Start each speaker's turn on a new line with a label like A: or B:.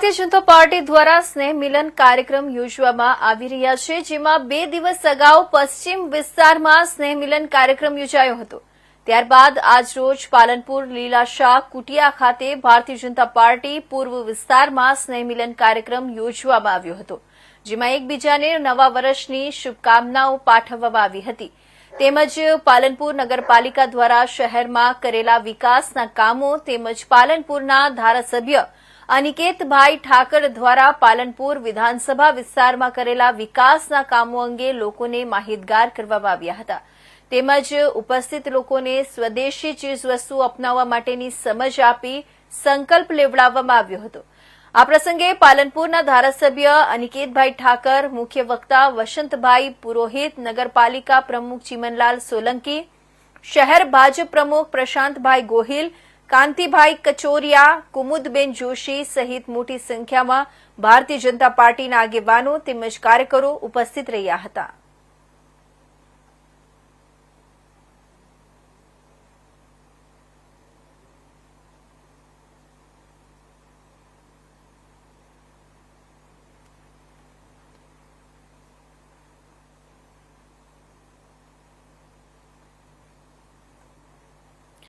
A: Bharatiya Janata party દ્વારા સ્નેહ મિલન કાર્યક્રમ યોજવામાં આવી રહ્યા છે, જેમાં બે દિવસ અગાઉ પશ્ચિમ વિસ્તારમાં સ્નેહ મિલન કાર્યક્રમ યોજાયો હતો. ત્યારબાદ આજરોજ પાલનપુર લીલાશાહ કુટિયા ખાતે ભારતીય જનતા પાર્ટી પૂર્વ વિસ્તારમાં સ્નેહ મિલન કાર્યક્રમ યોજવામાં આવ્યો હતો, જેમાં એકબીજાને નવા વર્ષની શુભકામનાઓ પાઠવવામાં આવી હતી. તેમજ પાલનપુર નગરપાલિકા દ્વારા શહેરમાં કરેલા વિકાસના કામો તેમજ પાલનપુરના ધારાસભ્ય અનિકેતભાઈ ઠાકર દ્વારા પાલનપુર વિધાનસભા વિસ્તારમાં કરેલા વિકાસના કામો અંગે લોકોને માહિતગાર કરવામાં આવ્યા હતા. તેમજ ઉપસ્થિત લોકોને સ્વદેશી ચીજવસ્તુ અપનાવવા માટેની સમજ આપી સંકલ્પ લેવડાવવામાં આવ્યો હતો. આ પ્રસંગે પાલનપુરના ધારાસભ્ય અનિકેતભાઈ ઠાકર, મુખ્ય વક્તા વસંતભાઈ પુરોહિત, નગરપાલિકા પ્રમુખ ચીમનલાલ સોલંકી, શહેર ભાજપ પ્રમુખ પ્રશાંતભાઈ ગોહિલ કાંતિભાઈ કચોરિયા, કુમુદબેન જોશી સહિત મોટી સંખ્યામાં ભારતીય જનતા પાર્ટીના આગેવાનો તેમજ કાર્યકરો ઉપસ્થિત રહ્યા હતા.